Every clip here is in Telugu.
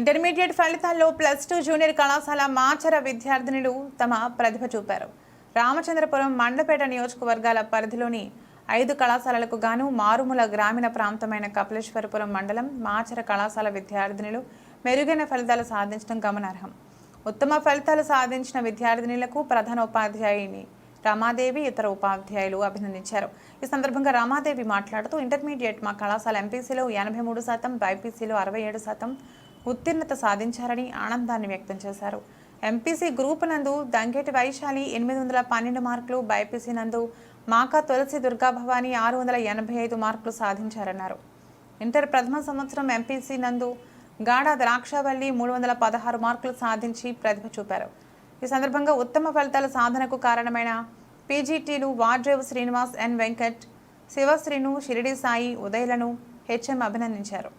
ఇంటర్మీడియట్ ఫలితాల్లో ప్లస్ టూ జూనియర్ కళాశాల మాచర విద్యార్థినులు తమ ప్రతిభ చూపారు. రామచంద్రపురం మండపేట నియోజకవర్గాల పరిధిలోని ఐదు కళాశాలలకు గాను మారుమూల గ్రామీణ ప్రాంతమైన కపిలేశ్వరపురం మండలం మాచర కళాశాల విద్యార్థినులు మెరుగైన ఫలితాలు సాధించడం గమనార్హం. ఉత్తమ ఫలితాలు సాధించిన విద్యార్థినులకు ప్రధాన ఉపాధ్యాయుని రమాదేవి ఇతర ఉపాధ్యాయులు అభినందించారు. ఈ సందర్భంగా రమాదేవి మాట్లాడుతూ ఇంటర్మీడియట్ మా కళాశాల ఎంపీసీలో ఎనభై మూడు శాతం బైపీసీలో అరవై ఏడు శాతం ఉత్తీర్ణత సాధించారని ఆనందాన్ని వ్యక్తం చేశారు. ఎంపీసీ గ్రూప్ నందు దంగేటి వైశాలి ఎనిమిది వందల పన్నెండు మార్కులు బైపీసీ నందు మాకా తులసి దుర్గాభవాని ఆరు వందల ఎనభై ఐదు మార్కులు సాధించారన్నారు. ఇంటర్ ప్రథమ సంవత్సరం ఎంపీసీ నందు గాఢ ద్రాక్షవల్లి మూడు వందల పదహారు మార్కులు సాధించి ప్రతిభ చూపారు. ఈ సందర్భంగా ఉత్తమ ఫలితాల సాధనకు కారణమైన పీజీటీలు వార్డ్రేవ్ శ్రీనివాస్ ఎన్ వెంకట్ శివశ్రీను షిరిడి సాయి ఉదయలను హెచ్ఎం అభినందించారు.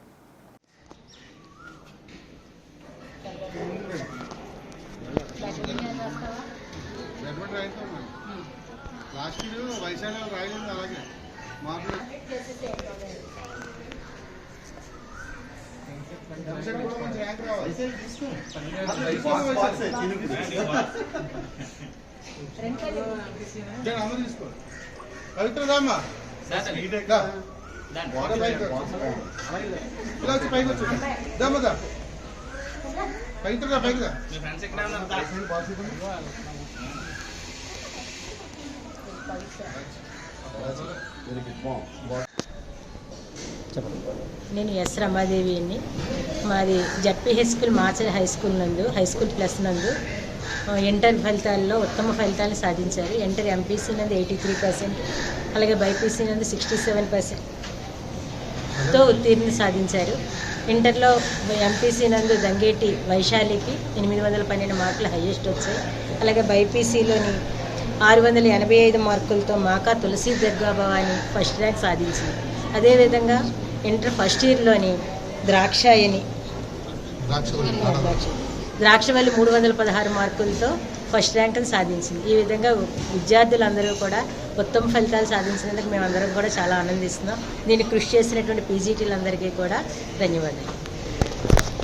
లాస్ట్ ఇయర్ వైశాఖ రాయలేదు అలాగే అమ్మ తీసుకో. పవిత్ర రామ్మా దా. దా పైకి రా. ఇలా వచ్చి పైకి వచ్చు. దమ్మదా పైకి రా. నేను ఎస్ రమాదేవిని మాది జడ్పీ హై స్కూల్ మాచర్ హై స్కూల్ నందు హై స్కూల్ ప్లస్ నందు ఎంటర్ ఇంటర్ ఫలితాల్లో ఉత్తమ ఫలితాలు సాధించారు. ఇంటర్ ఎంపీసీ నందు ఎయిటీ త్రీ పర్సెంట్ అలాగే బైపీసీ నందు సిక్స్టీ సెవెన్ పర్సెంట్తో ఉత్తీర్ణ సాధించారు. ఇంటర్లో ఎంపీసీ నందు దంగేటి వైశాలికి ఎనిమిది వందల పన్నెండు మార్కులు హయ్యెస్ట్ వచ్చాయి. అలాగే బైపీసీలోని ఆరు వందల ఎనభై ఐదు మార్కులతో మాకా తులసి దుర్గాభవాని ఫస్ట్ ర్యాంక్ సాధించింది. అదేవిధంగా ఇంటర్ ఫస్ట్ ఇయర్లోని ద్రాక్షాయని ద్రాక్షవల్లి మూడు వందల పదహారు మార్కులతో ఫస్ట్ ర్యాంకును సాధించింది. ఈ విధంగా విద్యార్థులందరూ కూడా ఉత్తమ ఫలితాలు సాధించినందుకు మేమందరం కూడా చాలా ఆనందిస్తున్నాం. దీన్ని కృషి చేసినటువంటి పీజీటీలందరికీ కూడా ధన్యవాదాలు.